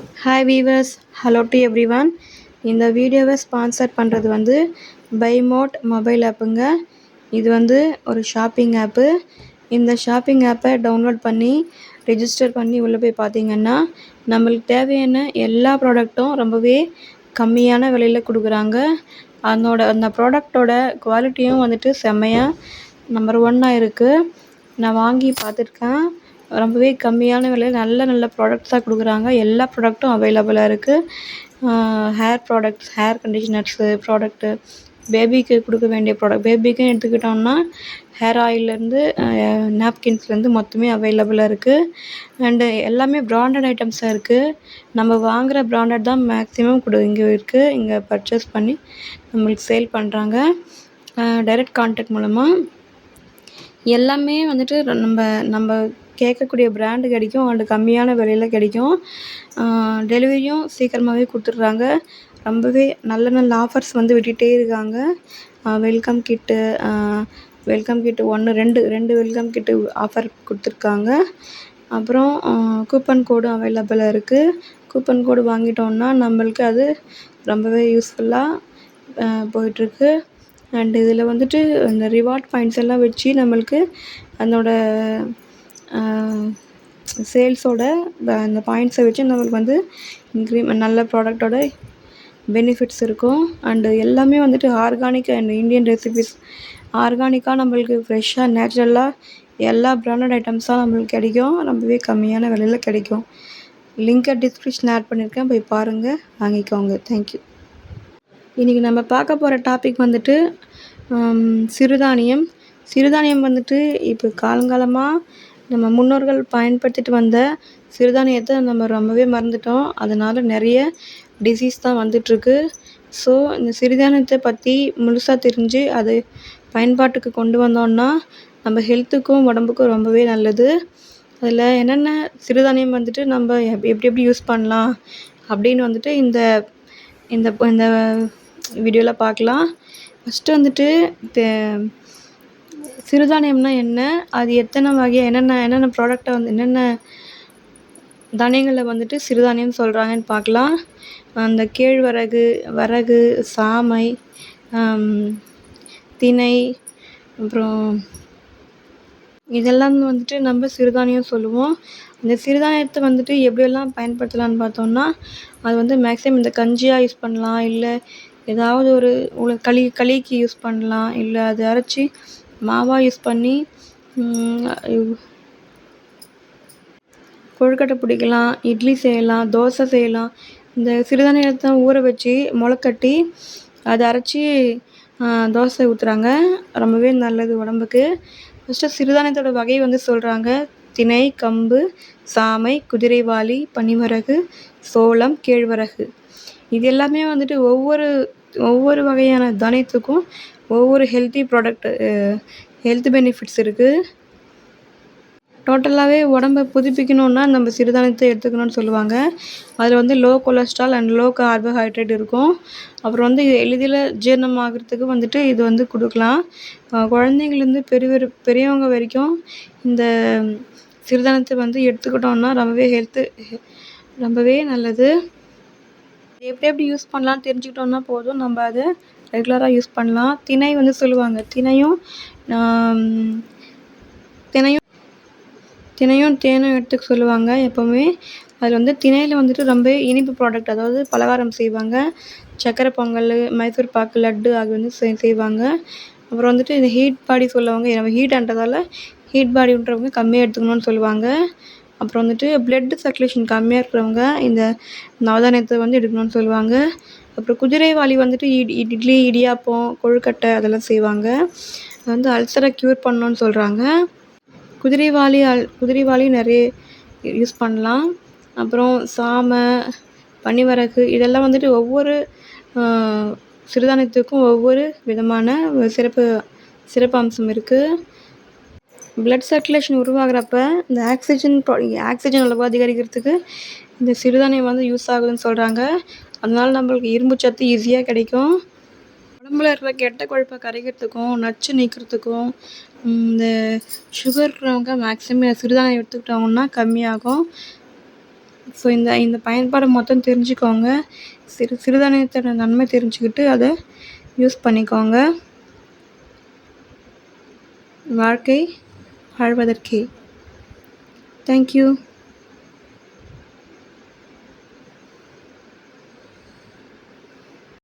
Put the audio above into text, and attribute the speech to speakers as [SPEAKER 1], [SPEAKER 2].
[SPEAKER 1] Hi viewers hello to everyone இந்த வீடியோவை sponsor பண்ணுறது வந்து பைமோட் மொபைல் ஆப்புங்க இது வந்து ஒரு ஷாப்பிங் ஆப்பு இந்த ஷாப்பிங் ஆப்பை டவுன்லோட் பண்ணி ரிஜிஸ்டர் பண்ணி உள்ளே போய் பார்த்தீங்கன்னா நம்மளுக்கு தேவையான எல்லா ப்ராடக்ட்டும் ரொம்பவே கம்மியான விலையில் கொடுக்குறாங்க. அதனோட அந்த ப்ராடக்டோட குவாலிட்டியும் வந்துட்டு செம்மையாக நம்பர் ஒன்னாக இருக்குது நான் வாங்கி பார்த்துருக்கேன். ரொம்பவே கம்மியான விலையில் நல்ல நல்ல ப்ராடக்ட்ஸாக கொடுக்குறாங்க. எல்லா ப்ராடக்ட்டும் அவைலபிளாக இருக்குது hair products hair conditioners product பேபிக்கு கொடுக்க வேண்டிய ப்ராடக்ட் பேபிக்குன்னு எடுத்துக்கிட்டோம்னா ஹேர் ஆயிலேருந்து நாப்கின்ஸ்லேருந்து மொத்தமே அவைலபிளாக இருக்குது அண்டு எல்லாமே ப்ராண்டட் ஐட்டம்ஸாக இருக்குது நம்ம வாங்குகிற ப்ராண்டட் தான் மேக்ஸிமம் கொடு இங்கே இருக்குது இங்கே பர்ச்சேஸ் பண்ணி நம்மளுக்கு சேல் பண்ணுறாங்க டைரக்ட் கான்டாக்ட் மூலமாக எல்லாமே வந்துட்டு நம்ம நம்ம கேட்கக்கூடிய பிராண்டு கிடைக்கும் அண்டு கம்மியான விலையில் கிடைக்கும். டெலிவரியும் சீக்கிரமாகவே கொடுத்துட்றாங்க. ரொம்பவே நல்ல நல்ல ஆஃபர்ஸ் வந்து விட்டுகிட்டே இருக்காங்க. வெல்கம் கிட்டு வெல்கம் கிட்டு ஒன்று ரெண்டு ரெண்டு வெல்கம் கிட்டு ஆஃபர் கொடுத்துருக்காங்க. அப்புறம் கூப்பன் கோடும் அவைலபிளாக இருக்குது கூப்பன் கோடு வாங்கிட்டோம்னா நம்மளுக்கு அது ரொம்பவே யூஸ்ஃபுல்லாக போயிட்டுருக்கு. அண்ட் இதில் வந்துட்டு இந்த ரிவார்ட் பாயிண்ட்ஸ் எல்லாம் வச்சு நம்மளுக்கு அதனோட சேல்ஸோட அந்த பாயிண்ட்ஸை வச்சு நம்மளுக்கு வந்து இன்க்ரீ நல்ல ப்ராடக்டோட பெனிஃபிட்ஸ் இருக்கும். அண்டு எல்லாமே வந்துட்டு ஆர்கானிக் அண்ட் இந்தியன் ரெசிபிஸ் ஆர்கானிக்காக நம்மளுக்கு ஃப்ரெஷ்ஷாக நேச்சுரலாக எல்லா ப்ராண்டட் ஐட்டம்ஸாக நம்மளுக்கு கிடைக்கும். ரொம்பவே கம்மியான விலையில் கிடைக்கும். லிங்கை டிஸ்கிரிப்ஷன் ஆட் பண்ணியிருக்கேன் போய் பாருங்கள் வாங்கிக்கோங்க. தேங்க்யூ இன்றைக்கி நம்ம பார்க்க போகிற டாபிக் வந்துட்டு சிறுதானியம். சிறுதானியம் வந்துட்டு இப்போ காலங்காலமாக நம்ம முன்னோர்கள் பயன்படுத்திட்டு வந்த சிறுதானியத்தை நம்ம ரொம்பவே மறந்துட்டோம். அதனால் நிறைய டிசீஸ் தான் வந்துட்டுருக்கு. ஸோ இந்த சிறுதானியத்தை பற்றி முழுசாக தெரிஞ்சு அது பயன்பாட்டுக்கு கொண்டு வந்தோம்னா நம்ம ஹெல்த்துக்கும் உடம்புக்கும் ரொம்பவே நல்லது. அதில் என்னென்ன சிறுதானியம் வந்துட்டு நம்ம எப்படி எப்படி யூஸ் பண்ணலாம் அப்படின்னு வந்துட்டு இந்த இந்த இந்த வீடியோவில் பார்க்கலாம். ஃபஸ்ட்டு வந்துட்டு சிறுதானியம்னா என்ன? அது எத்தனை வகை என்னென்ன என்னென்ன ப்ராடக்டை வந்து என்னென்ன தானியங்களில் வந்துட்டு சிறுதானியம் சொல்கிறாங்கன்னு பார்க்கலாம். அந்த கேழ்வரகு வரகு சாமை திணை அப்புறம் இதெல்லாம் வந்துட்டு நம்ம சிறுதானியம் சொல்லுவோம். இந்த சிறுதானியத்தை வந்துட்டு எப்படியெல்லாம் பயன்படுத்தலான்னு பார்த்தோம்னா அது வந்து மேக்ஸிமம் இந்த கஞ்சியாக யூஸ் பண்ணலாம் இல்லை ஏதாவது ஒரு களி களிக்கு யூஸ் பண்ணலாம் இல்லை அது அரைச்சி மாவாக யூஸ் பண்ணி கொழுக்கட்டை பிடிக்கலாம் இட்லி செய்யலாம் தோசை செய்யலாம். இந்த சிறுதானியத்தை ஊற வச்சு முளைக்கட்டி அதை அரைச்சி தோசை ஊற்றுறாங்க ரொம்பவே நல்லது உடம்புக்கு. ஃபஸ்ட்டு சிறுதானியத்தோட வகை வந்து சொல்கிறாங்க திணை கம்பு சாமை குதிரைவாளி பனிவரகு சோளம் கேழ்வரகு. இது எல்லாமே வந்துட்டு ஒவ்வொரு ஒவ்வொரு வகையான தானியத்துக்கும் ஒவ்வொரு ஹெல்த்தி ப்ராடக்ட்டு ஹெல்த் பெனிஃபிட்ஸ் இருக்குது டோட்டலாகவே உடம்ப புதுப்பிக்கணுன்னா நம்ம சிறுதானியத்தை எடுத்துக்கணும்னு சொல்லுவாங்க. அதில் வந்து low cholesterol and low carbohydrate இருக்கும். அப்புறம் வந்து எளிதில் ஜீரணமாகிறதுக்கு வந்துட்டு இது வந்து கொடுக்கலாம். குழந்தைங்கள்லேருந்து பெரிய பெரியவங்க வரைக்கும் இந்த சிறுதானியத்தை வந்து எடுத்துக்கிட்டோம்னா ரொம்பவே ஹெல்த்து ரொம்பவே நல்லது. எப்படி எப்படி யூஸ் பண்ணலாம்னு தெரிஞ்சுக்கிட்டோம்னா போதும். நம்ம அதை ரெகுலராக யூஸ் பண்ணலாம். திணை வந்து சொல்லுவாங்க. திணையும் திணையும் திணையும் தேனும் எடுத்துக்க சொல்லுவாங்க எப்போவுமே. அதில் வந்து திணையில் வந்துட்டு ரொம்ப இனிப்பு ப்ராடக்ட் அதாவது பலகாரம் செய்வாங்க. சக்கரை பொங்கல் மைசூர் பாக்கு லட்டு அது வந்து செய்வாங்க. அப்புறம் வந்துட்டு இந்த ஹீட் பாடி சொல்லுவாங்க. நம்ம ஹீட்ன்றதால ஹீட் பாடின்றவங்க கம்மியாக எடுத்துக்கணும்னு சொல்லுவாங்க. அப்புறம் வந்துட்டு பிளட் சர்க்குலேஷன் கம்மியாக இருக்கிறவங்க இந்த நவதானியத்தை வந்து எடுக்கணும்னு சொல்லுவாங்க. அப்புறம் குதிரைவாலி வந்துட்டு இட் இட்லி இடியாப்பம் கொழுக்கட்டை அதெல்லாம் செய்வாங்க. அது வந்து அல்சரை க்யூர் பண்ணணும்னு சொல்கிறாங்க குதிரைவாலி அல் குதிரைவாலி நிறைய யூஸ் பண்ணலாம். அப்புறம் சாமை பனிவரகு இதெல்லாம் வந்துட்டு ஒவ்வொரு சிறுதானியத்துக்கும் ஒவ்வொரு விதமான சிறப்பு சிறப்பு அம்சம் இருக்குது பிளட் சர்க்குலேஷன் உருவாகிறப்ப இந்த ஆக்சிஜன் ஆக்சிஜன் அளவு அதிகரிக்கிறதுக்கு இந்த சிறுதானியம் வந்து யூஸ் ஆகுதுன்னு சொல்கிறாங்க அதனால நம்மளுக்கு இரும்பு சத்து ஈஸியாக கிடைக்கும். உடம்புல இருக்கிற கெட்ட கொழுப்பை கரைக்கிறதுக்கும் நச்சு நீக்கிறதுக்கும் இந்த சுகர் இருக்கிறவங்க மேக்ஸிமம் சிறுதானியம் எடுத்துக்கிட்டாங்கன்னா கம்மியாகும். ஸோ இந்த இந்த பயன்பாடு மொத்தம் தெரிஞ்சுக்கோங்க. சிறு சிறுதானியத்தோட நன்மை தெரிஞ்சுக்கிட்டு அதை யூஸ் பண்ணிக்கோங்க. வாழ்க்கை வாழ்வதற்கே தேங்க்யூ